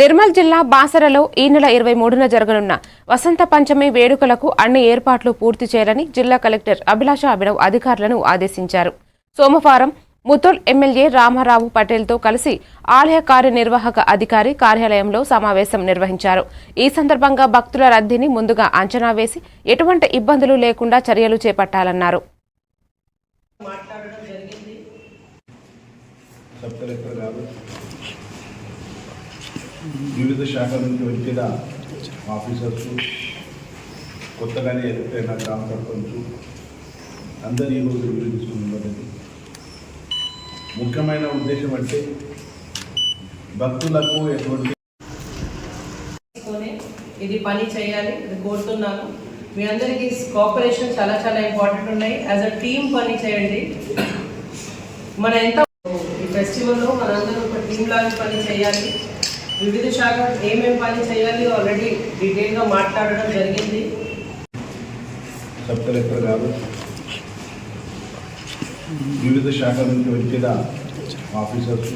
నిర్మల్ జిల్లా బాసరలో ఈ నెల ఇరవై మూడున జరగనున్న వసంత పంచమి వేడుకలకు అన్ని ఏర్పాట్లు పూర్తి చేయాలని జిల్లా కలెక్టర్ అభిలాష అభినవ్ అధికారులను ఆదేశించారు. సోమవారం ముతోల్ ఎమ్మెల్యే రామారావు పటేల్తో కలిసి ఆలయ కార్యనిర్వాహక అధికారి కార్యాలయంలో సమావేశం నిర్వహించారు. ఈ సందర్భంగా భక్తుల రద్దీని ముందుగా అంచనా వేసి ఎటువంటి ఇబ్బందులు లేకుండా చర్యలు చేపట్టాలన్నారు. సబ్ కలెక్టర్ గారు వివిధ శాఖల నుంచి వచ్చిన ఆఫీసర్స్ కొత్తగానే ఎదుర్కొన్న గ్రామ సర్పంచ్ అందరు ఈరోజు రివ్యూ ముఖ్యమైన ఉద్దేశం అంటే భక్తులకు ఎటువంటి ఇది పని చేయాలి ఇది కోరుతున్నాను. మీ అందరికీ కోఆపరేషన్ చాలా చాలా ఇంపార్టెంట్ ఉన్నాయి. యాజ్ అ టీమ్ పని చేయండి. మన ఎంత ఈ ఫెస్టివల్లో మనందరూ ఒక టీమ్ లాగా పని చేయాలి. వివిధ శాఖలు ఏమేమి పని చేయాలి ఆల్రెడీ డీటెయిల్గా మాట్లాడడం జరిగింది. సబ్ కలెక్టర్ గారు వివిధ శాఖల నుంచి వచ్చిన ఆఫీసర్స్